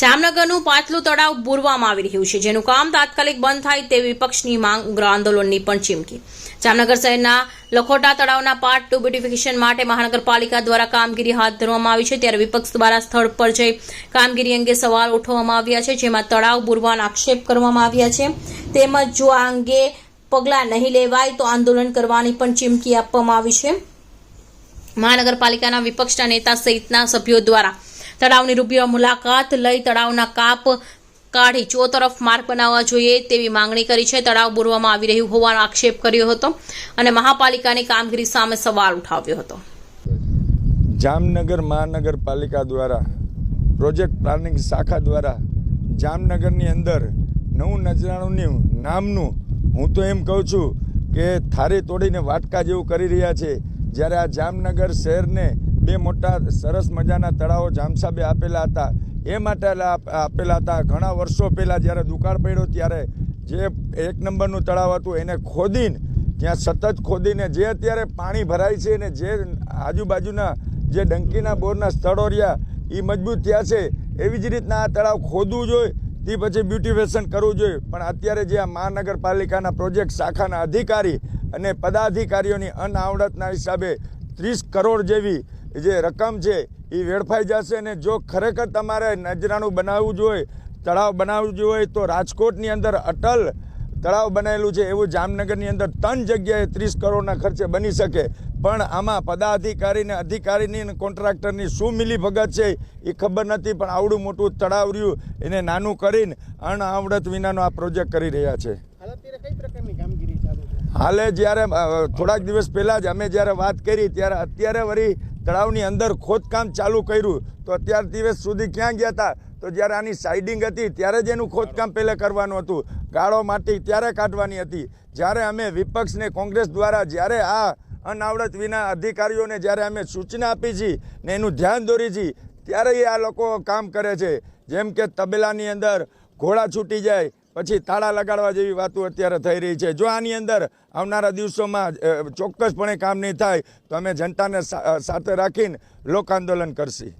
જામનગરનું પાછલું તળાવ બુરવામાં આવી રહ્યું છે, જેનું કામ તાત્કાલિક બંધ થાય તેવી વિપક્ષની માંગ ઉગ્ર આંદોલનની પણ ચીમકી. જામનગર શહેરના લખોટા તળાવના પાર્ટ ટુ બ્યુટિફિકેશન માટે મહાનગરપાલિકા દ્વારા કામગીરી હાથ ધરવામાં આવી છે, ત્યારે વિપક્ષ દ્વારા સ્થળ પર જઈ કામગીરી અંગે સવાલ ઉઠાવવામાં આવ્યા છે, જેમાં તળાવ બુરવાના આક્ષેપ કરવામાં આવ્યા છે. તેમજ જો આ અંગે પગલાં નહીં લેવાય તો આંદોલન કરવાની પણ ચીમકી આપવામાં આવી છે. મહાનગરપાલિકાના વિપક્ષના નેતા સહિતના સભ્યો દ્વારા તળાવની રૂપિયા મુલાકાત લઈ તળાવના કાપ કાઢી ચોતરફ માર્ગ બનાવવા જોઈએ તેવી માંગણી કરી છે. તળાવ બોરવામાં આવી રહ્યું હોવાનો આક્ષેપ કર્યો હતો અને મહાપાલિકાની કામગીરી સામે સવાલ ઉઠાવ્યો હતો. જામનગર મહાનગરપાલિકા દ્વારા, પ્રોજેક્ટ પ્લાનિંગ શાખા દ્વારા જામનગરની અંદર નવું નજરાણુંની નામનું હું તો એમ કહું છું કે થારી તોડીને વાટકા જેવું કરી રહ્યા છે. જ્યારે આ જામનગર શહેરને બે મોટા સરસ મજાના તળાવો જામસાબે આપેલા હતા. એ માટે આપેલા હતા. ઘણા વર્ષો પહેલાં જ્યારે દુકાળ પડ્યો ત્યારે જે એક નંબરનું તળાવ હતું, એને ખોદીને, ત્યાં સતત ખોદીને, જે અત્યારે પાણી ભરાય છે અને જે આજુબાજુના જે ડંકીના બોરના સ્થળો રહ્યા એ મજબૂત થયા છે. એવી જ રીતના આ તળાવ ખોદવું જોઈએ, તે પછી બ્યુટિફિકેશન કરવું જોઈએ. પણ અત્યારે જે આ મહાનગરપાલિકાના પ્રોજેક્ટ શાખાના અધિકારી અને પદાધિકારીઓની અનાવડતના હિસાબે ત્રીસ કરોડ જેવી જે રકમ છે એ વેડફાઈ જશે અને જો ખરેખર તમારે નજરાનું બનાવવું જોઈએ તળાવ બનાવવું જોઈએ તો રાજકોટની અંદર અટલ તળાવ બનાવેલું છે એવું જામનગરની અંદર ત્રણ જગ્યાએ ત્રીસ કરોડના ખર્ચે બની શકે. પણ આમાં પદાધિકારીને અધિકારીની અને કોન્ટ્રાક્ટરની શું મિલી ભગત છે એ ખબર નથી પણ આવડું મોટું તળાવ રહ્યું એને નાનું કરીને અણઆવડત વિનાનો આ પ્રોજેક્ટ કરી રહ્યા છે. હાલ છે? જ્યારે થોડાક દિવસ પહેલાં જ અમે જ્યારે વાત કરી ત્યારે અત્યારે વળી તળાવની અંદર ખોદકામ ચાલુ કર્યું, તો અત્યાર દિવસ સુધી ક્યાં ગયા હતા તો જ્યારે આની સાઇડિંગ હતી, ત્યારે જ એનું ખોદકામ પહેલે કરવાનું હતું. ગાળો માટી ત્યારે કાઢવાની હતી. જ્યારે અમે વિપક્ષને કોંગ્રેસ દ્વારા જ્યારે આ અનાવડત વિના અધિકારીઓને જ્યારે અમે સૂચના આપી છીએ ને એનું ધ્યાન દોરી છીએ ત્યારે આ લોકો કામ કરે છે. જેમ કે તબેલાની અંદર ઘોડા છૂટી જાય પછી તાળા લગાડવા જેવી વાતો અત્યારે થઈ રહી છે. જો આની અંદર આવનારા દિવસોમાં ચોક્કસપણે કામ નહીં થાય, તો અમે જનતાને સાથે રાખીને લોક આંદોલન કરશી.